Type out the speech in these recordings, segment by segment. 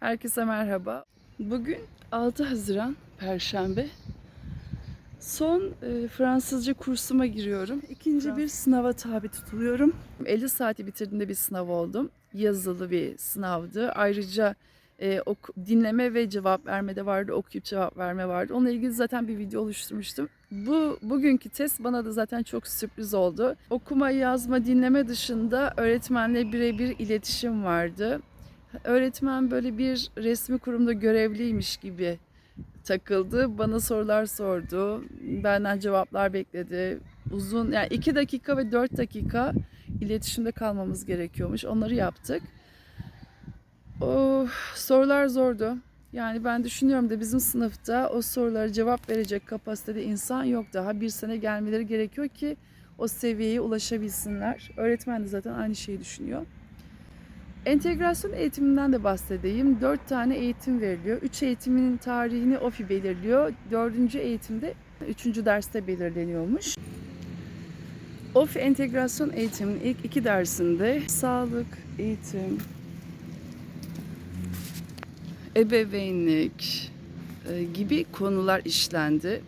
Herkese merhaba. Bugün 6 Haziran Perşembe. Son e, Fransızca kursuma giriyorum. İkinci bir sınava tabi tutuluyorum. 50 saati bitirdiğimde bir sınav oldum. Yazılı bir sınavdı. Ayrıca e, oku- dinleme ve cevap verme de vardı. Okuyup cevap verme vardı. Onunla ilgili zaten bir video oluşturmuştum. Bu bugünkü test bana da zaten çok sürpriz oldu. Okuma, yazma, dinleme dışında öğretmenle birebir iletişim vardı. Öğretmen böyle bir resmi kurumda görevliymiş gibi takıldı. Bana sorular sordu. Benden cevaplar bekledi. Uzun yani 2 dakika ve 4 dakika iletişimde kalmamız gerekiyormuş. Onları yaptık. O sorular zordu. Yani ben düşünüyorum da bizim sınıfta o sorulara cevap verecek kapasitede insan yok daha. Bir sene gelmeleri gerekiyor ki o seviyeye ulaşabilsinler. Öğretmen de zaten aynı şeyi düşünüyor. Entegrasyon eğitiminden de bahsedeyim. Dört tane eğitim veriliyor. Üç eğitimin tarihini OFİ belirliyor. Dördüncü eğitimde üçüncü derste belirleniyormuş. OFİ entegrasyon eğitiminin ilk iki dersinde sağlık, eğitim, ebeveynlik e, gibi konular işlendi.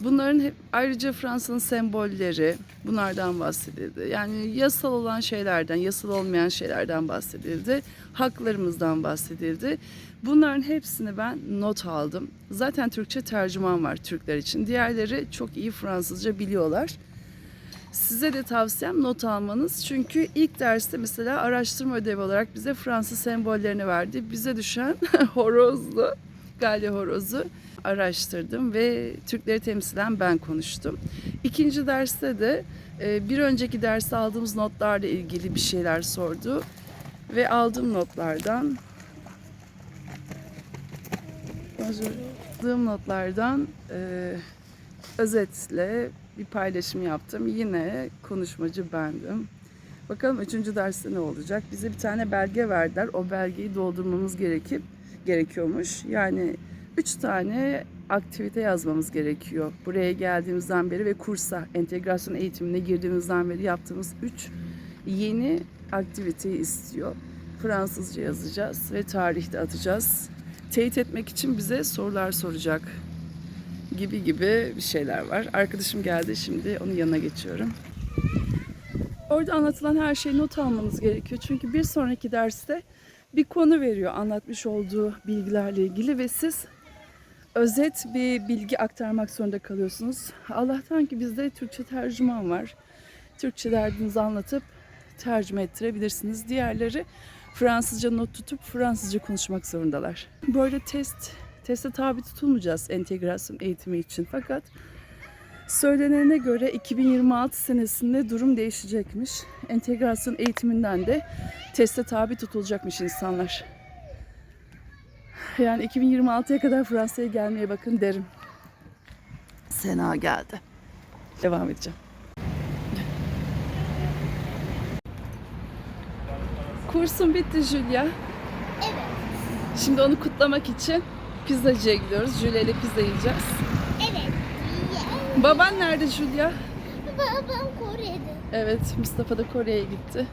Bunların hep ayrıca Fransa'nın sembolleri bunlardan bahsedildi. Yani yasal olan şeylerden, yasal olmayan şeylerden bahsedildi. Haklarımızdan bahsedildi. Bunların hepsini ben not aldım. Zaten Türkçe tercüman var Türkler için. Diğerleri çok iyi Fransızca biliyorlar. Size de tavsiyem not almanız. Çünkü ilk derste mesela araştırma ödevi olarak bize Fransız sembollerini verdi. Bize düşen horozlu, galya horozu araştırdım ve Türkleri temsilen ben konuştum. İkinci derste de e, bir önceki derste aldığımız notlarla ilgili bir şeyler sordu. Ve aldığım notlardan aldığım notlardan e, özetle bir paylaşım yaptım. Yine konuşmacı bendim. Bakalım üçüncü derste ne olacak? Bize bir tane belge verdiler. O belgeyi doldurmamız gerekip gerekiyormuş. Yani üç tane aktivite yazmamız gerekiyor. Buraya geldiğimizden beri ve kursa, entegrasyon eğitimine girdiğimizden beri yaptığımız üç yeni aktiviteyi istiyor. Fransızca yazacağız ve tarihte atacağız. Teyit etmek için bize sorular soracak gibi gibi bir şeyler var. Arkadaşım geldi şimdi onun yanına geçiyorum. Orada anlatılan her şeyi not almanız gerekiyor. Çünkü bir sonraki derste bir konu veriyor anlatmış olduğu bilgilerle ilgili ve siz özet bir bilgi aktarmak zorunda kalıyorsunuz. Allah'tan ki bizde Türkçe tercüman var. Türkçe derdinizi anlatıp tercüme ettirebilirsiniz. Diğerleri Fransızca not tutup Fransızca konuşmak zorundalar. Böyle test teste tabi tutulmayacağız entegrasyon eğitimi için. Fakat söylenene göre 2026 senesinde durum değişecekmiş. Entegrasyon eğitiminden de teste tabi tutulacakmış insanlar. Yani 2026'ya kadar Fransa'ya gelmeye bakın derim. Sena geldi. Devam edeceğim. Kursum bitti Julia. Evet. Şimdi onu kutlamak için pizzacıya gidiyoruz. Julia ile pizza yiyeceğiz. Baban nerede Julia? Babam Kore'de. Evet, Mustafa da Kore'ye gitti.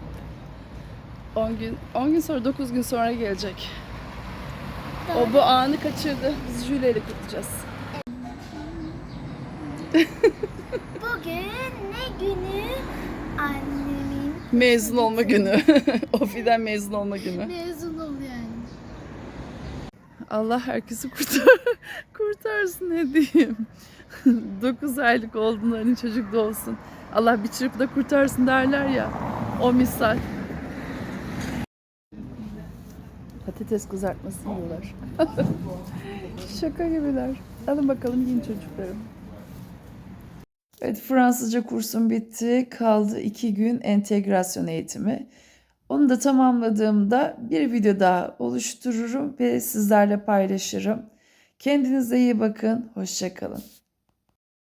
10 gün 10 gün sonra 9 gün sonra gelecek. O bu anı kaçırdı. Biz Julia ile kutlayacağız. Bugün ne günü? Annemin Mezun olma günü. Ofi'den mezun olma günü. mezun oluyor. Allah herkesi kurtar kurtarsın ne diyeyim. 9 aylık olduğunda hani çocuk da olsun. Allah bir çırpıda kurtarsın derler ya. O misal. Patates kızartması yiyorlar. Şaka gibiler. Alın bakalım yiyin çocuklarım. Evet Fransızca kursum bitti. Kaldı iki gün entegrasyon eğitimi. Onu da tamamladığımda bir video daha oluştururum ve sizlerle paylaşırım. Kendinize iyi bakın. Hoşçakalın.